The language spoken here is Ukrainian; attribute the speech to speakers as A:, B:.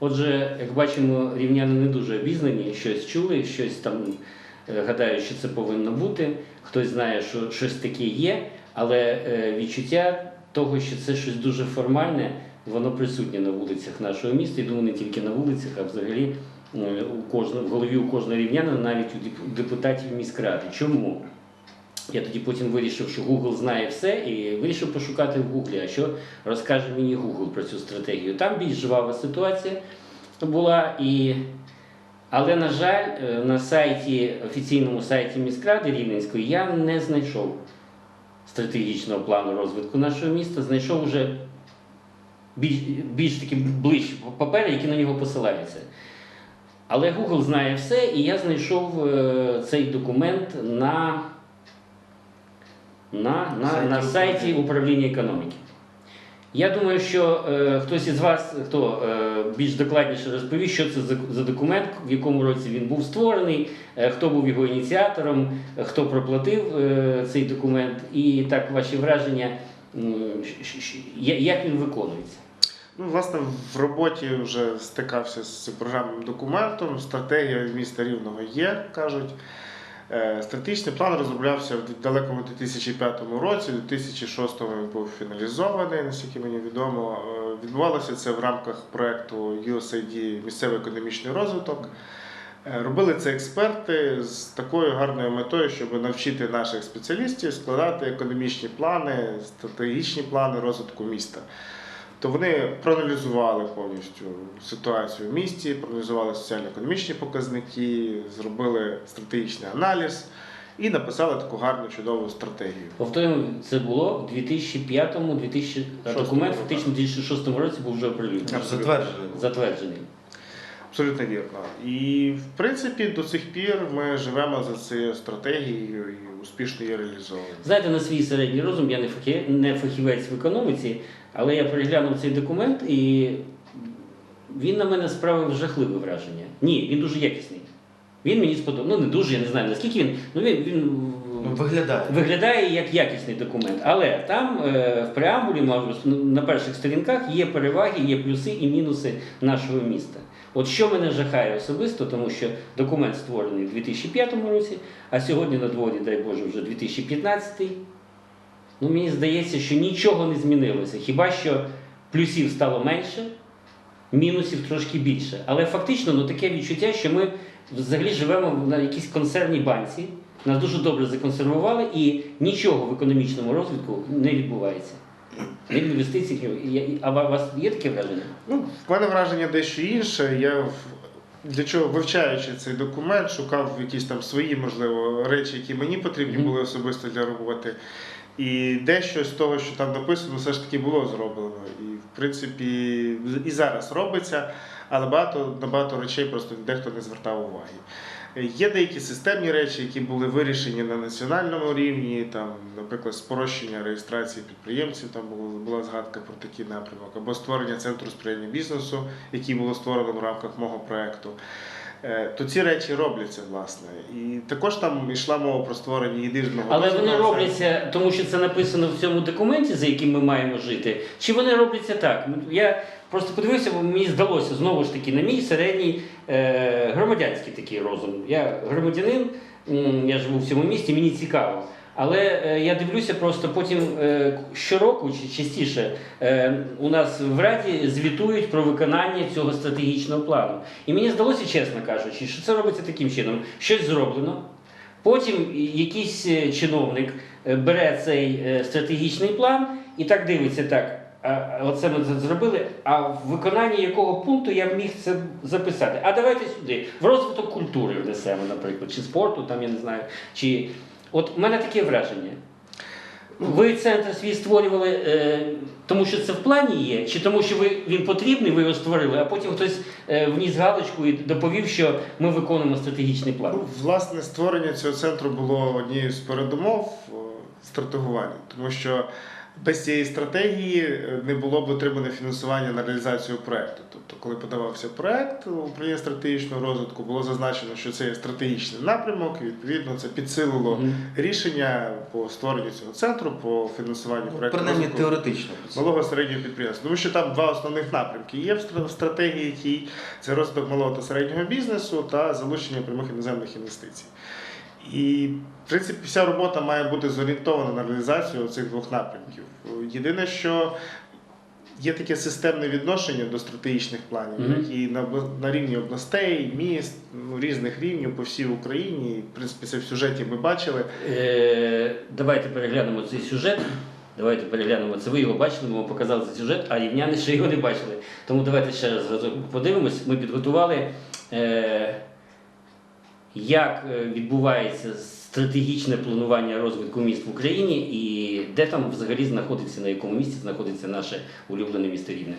A: Отже, як бачимо, рівняни не дуже обізнані, щось чули, щось там е, гадають, що це повинно бути. Хтось знає, що щось таке є, але е, відчуття того, що це щось дуже формальне, воно присутнє на вулицях нашого міста. І думаю, не тільки на вулицях, а взагалі е, у кожного, в голові у кожного рівнянина, навіть у деп- депутатів міськради. Чому? Я тоді потім вирішив, що Google знає все, і вирішив пошукати в Google, а що розкаже мені Google про цю стратегію. Там більш жвава ситуація була. І... Але, на жаль, е, на сайті, офіційному сайті міськради Рівненської я не знайшов стратегічного плану розвитку нашого міста, знайшов уже більш, більш таки ближчі папери, які на нього посилаються. Але Google знає все, і я знайшов е, цей документ на, на, на,
B: Сайті
A: на сайті управління економіки. Я думаю, що е, хтось із вас, хто е, більш докладніше розповість, що це за, за документ, в якому році він був створений, е, хто був його ініціатором, е, хто проплатив е, цей документ, і так ваші враження, я- як він виконується.
B: Ну, власне, в роботі вже стикався з цим програмним документом. Стратегія міста Рівного є, кажуть. Е, Стратегічний план розроблявся в далекому 2005 році, у 2006 він був фіналізований, наскільки мені відомо. Е, Відбувалося це в рамках проєкту USAID Місцевий економічний розвиток. Е, Робили це експерти з такою гарною метою, щоб навчити наших спеціалістів складати економічні плани, стратегічні плани розвитку міста. То вони проаналізували повністю ситуацію в місті, проаналізували соціально-економічні показники, зробили стратегічний аналіз і написали таку гарну чудову стратегію.
A: Повторюємо, це було в 2005-му, 2000... а
B: Шостому
A: документ фактично в 2006 році був вже оприлюднений,
C: Затверджений.
A: затверджений.
B: Абсолютно вірно. І в принципі до сих пір ми живемо за цією стратегією і успішно її реалізовуємо.
A: Знаєте, на свій середній розум я не фахі- не фахівець в економіці, але я переглянув цей документ і він на мене справив жахливе враження. Ні, він дуже якісний. Він мені сподобався. Ну не дуже, я не знаю наскільки він. Ну він, він
C: Ну, виглядає.
A: виглядає як якісний документ. Але там е, в преамбулі, на перших сторінках є переваги, є плюси і мінуси нашого міста. От що мене жахає особисто, тому що документ створений у 2005 році, а сьогодні на дворі, дай Боже, вже 2015. Ну, мені здається, що нічого не змінилося. Хіба що плюсів стало менше, мінусів трошки більше. Але фактично ну, таке відчуття, що ми взагалі живемо на якійсь консервній банці. Нас дуже добре законсервували і нічого в економічному розвитку не відбувається. Ні- я- а у вас є таке враження?
B: Ну, в мене враження дещо інше. Я для чого вивчаючи цей документ, шукав якісь там свої, можливо, речі, які мені потрібні були особисто для роботи. І дещо з того, що там написано, все ж таки було зроблено. І в принципі і зараз робиться, але багато на багато речей просто дехто не звертав уваги. Є деякі системні речі, які були вирішені на національному рівні, там, наприклад, спрощення реєстрації підприємців, там була, була згадка про такий напрямок, або створення центру сприяння бізнесу, який було створено в рамках мого проєкту. Е, То ці речі робляться, власне. І також там йшла мова про створення єдиного.
A: Але вони робляться, тому що це написано в цьому документі, за яким ми маємо жити. Чи вони робляться так? Я просто подивився, бо мені здалося знову ж таки на мій середній е, громадянський такий розум. Я громадянин, я живу в цьому місті, мені цікаво. Але е, я дивлюся просто потім е, щороку чи частіше е, у нас в Раді звітують про виконання цього стратегічного плану. І мені здалося, чесно кажучи, що це робиться таким чином: щось зроблено. Потім якийсь чиновник бере цей стратегічний план і так дивиться так. Оце ми зробили. А в виконанні якого пункту я міг це записати? А давайте сюди. В розвиток культури внесемо, наприклад, чи спорту, там я не знаю. Чи от у мене таке враження. Ви центр свій створювали, е, тому що це в плані є, чи тому, що ви, він потрібний, ви його створили, а потім хтось е, вніс галочку і доповів, що ми виконуємо стратегічний план.
B: Ну, власне, створення цього центру було однією з передумов о, стратегування, тому що Без цієї стратегії е, не було б отримане фінансування на реалізацію проекту. Тобто, коли подавався проект управління стратегічного розвитку, було зазначено, що це є стратегічний напрямок, і відповідно це підсилило
A: Мгм.
B: рішення по створенню цього центру, по фінансуванню
C: Ну,
B: проекту
C: принаймні теоретично.
B: малого середнього підприємства. Тому що там два основних напрямки є в стратегії тій це розвиток малого та середнього бізнесу та залучення прямих іноземних інвестицій. І, в принципі, вся робота має бути зорієнтована на реалізацію цих двох напрямків. Єдине, що є таке системне відношення до стратегічних планів,
A: Мгм.
B: які на, на рівні областей, міст, ну, різних рівнів по всій Україні. В принципі, це в сюжеті ми бачили.
A: Е, давайте переглянемо цей сюжет. Давайте переглянемо це. Ви його бачили, ми вам показали цей сюжет, а рівняни ще його не бачили. Тому давайте ще раз подивимось. Ми підготували, е, як е, відбувається стратегічне планування розвитку міст в Україні і де там взагалі знаходиться, на якому місці знаходиться наше улюблене місто Рівне.